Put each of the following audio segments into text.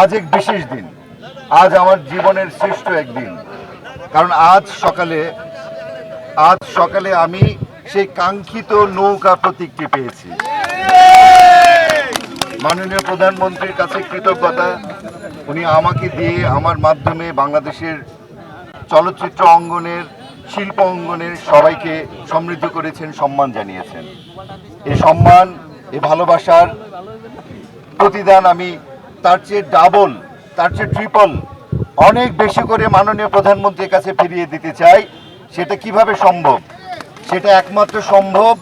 আজ এক বিশেষ দিন। আজ আমার জীবনের শ্রেষ্ঠ একদিন কারণ আজ সকালে আজ সকালে আমি সেই কাঙ্ক্ষিত নৌকা প্রতীকটি পেয়েছি। মাননীয় প্রধানমন্ত্রীর কাছে কৃতজ্ঞতা। উনি আমাকে দিয়ে আমার মাধ্যমে বাংলাদেশের চলচ্চিত্র অঙ্গনের, শিল্প অঙ্গনের সবাইকে সমৃদ্ধ করেছেন, সম্মান জানিয়েছেন। এই সম্মান এই ভালোবাসার প্রতিদান আমি তার চেয়ে ডাবল তার চেয়ে ট্রিপল অনেক বেশি করে মাননীয় প্রধানমন্ত্রীর কাছে ফিরিয়ে দিতে চাই। সেটা কীভাবে সম্ভব? সেটা একমাত্র সম্ভব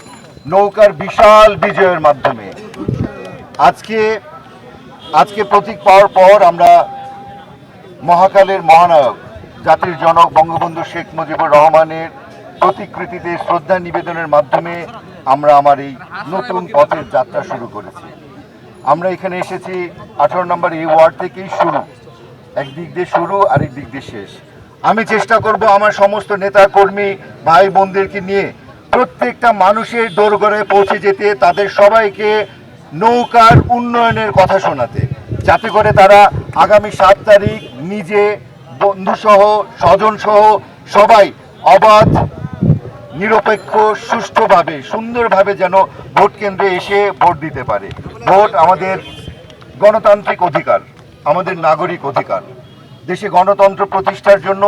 নৌকার বিশাল বিজয়ের মাধ্যমে। আজকে আজকে প্রতীক পাওয়ার পর আমরা মহাকালের মহানায়ক, জাতির জনক বঙ্গবন্ধু শেখ মুজিবুর রহমানের প্রতিকৃতিতে শ্রদ্ধা নিবেদনের মাধ্যমে আমরা আমার এই নতুন পথের যাত্রা শুরু করেছি। আমরা এখানে এসেছি আঠারো নম্বর এই ওয়ার্ড থেকেই শুরু। একদিক দিয়ে শুরু আর দিক দিয়ে শেষ। আমি চেষ্টা করব আমার সমস্ত নেতা কর্মী ভাই বোনদেরকে নিয়ে প্রত্যেকটা মানুষের দোরগড়ে পৌঁছে যেতে, তাদের সবাইকে নৌকার উন্নয়নের কথা শোনাতে। যাতে করে তারা আগামী সাত তারিখ নিজে বন্ধুসহ, স্বজনসহ সবাই অবাধ নিরপেক্ষ, সুষ্ঠুভাবে, সুন্দরভাবে যেন ভোট কেন্দ্রে এসে ভোট দিতে পারে। ভোট আমাদের গণতান্ত্রিক অধিকার, আমাদের নাগরিক অধিকার। দেশে গণতন্ত্র প্রতিষ্ঠার জন্য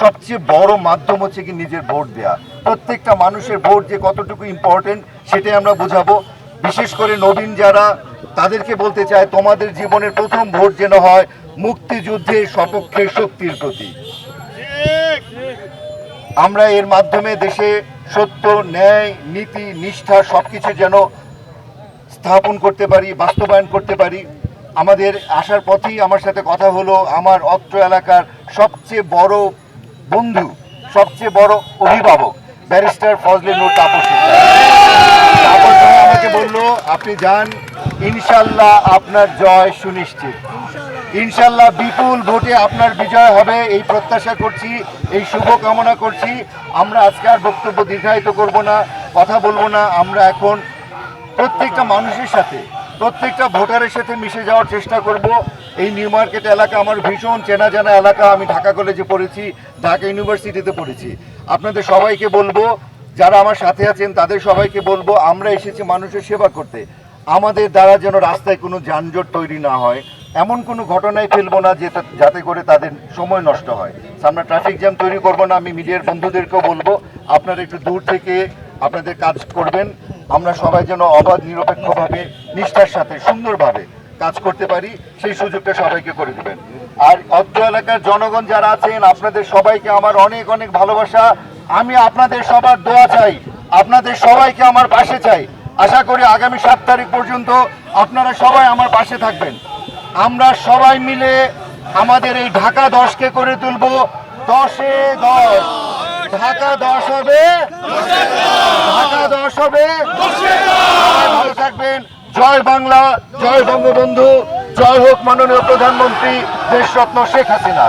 সবচেয়ে বড় মাধ্যম হচ্ছে কি নিজের ভোট দেয়া। প্রত্যেকটা মানুষের ভোট যে কতটুকু ইম্পর্টেন্ট সেটাই আমরা বোঝাবো। বিশেষ করে নবীন যারা, তাদেরকে বলতে চায় তোমাদের জীবনের প্রথম ভোট যেন হয় মুক্তিযুদ্ধের সপক্ষে শক্তির প্রতি আমরা এর মাধ্যমে দেশে সত্য, ন্যায়, নীতি, নিষ্ঠা সবকিছু যেন স্থাপন করতে পারি, বাস্তবায়ন করতে পারি। আমাদের আসার পথেই আমার সাথে কথা হলো আমার অত্র এলাকার সবচেয়ে বড় বন্ধু, সবচেয়ে বড় অভিভাবক, ব্যারিস্টার ফজলে নূর তাপস তাপস আমাকে বলল, আপনি যান, ইনশাল্লাহ আপনার জয় সুনিশ্চিত। ইনশাল্লাহ বিপুল ভোটে আপনার বিজয় হবে, এই প্রত্যাশা করছি, এই শুভ কামনা করছি। আমরা আজকে আর বক্তব্য দীর্ঘায়িত করব না, কথা বলব না, আমরা এখন প্রত্যেকটা মানুষের সাথে, প্রত্যেকটা ভোটারের সাথে মিশে যাওয়ার চেষ্টা করব। এই নিউ মার্কেট এলাকা আমার ভীষণ চেনা জানা এলাকা, আমি ঢাকা কলেজে পড়েছি, ঢাকা ইউনিভার্সিটিতে পড়েছি। আপনাদের সবাইকে বলব, যারা আমার সাথে আছেন, তাদের সবাইকে বলব, আমরা এসেছি মানুষের সেবা করতে। আমাদের দ্বারা যেন রাস্তায় কোনো যানজট তৈরি না হয়। এমন কোনো ঘটনায় ফেলব না যে যাতে করে তাদের সময় নষ্ট হয়। আমরা ট্রাফিক জ্যাম তৈরি করব না, আমি মিডিয়ার বন্ধুদেরকেও বলব, আপনারা একটু দূর থেকে আপনাদের কাজ করবেন। আমরা সবাই যেন অবাধ, নিরপেক্ষভাবে, নিষ্ঠার সাথে, সুন্দরভাবে কাজ করতে পারি, সেই সুযোগটা সবাইকে করে দেবেন। আর অত্র এলাকার জনগণ যারা আছেন, আপনাদের সবাইকে আমার অনেক অনেক ভালোবাসা। আমি আপনাদের সবার দোয়া চাই, আপনাদের সবাইকে আমার পাশে চাই। আশা করি আগামী সাত তারিখ পর্যন্ত আপনারা সবাই আমার পাশে থাকবেন। আমরা সবাই মিলে আমাদের এই ঢাকা দশকে করে তুলব দশে দশ। ঢাকা দশ হবে? ঢাকা দশ হবে? ভালো থাকবেন। জয় বাংলা, জয় বঙ্গবন্ধু, জয় হোক মাননীয় প্রধানমন্ত্রী দেশরত্ন শেখ হাসিনা।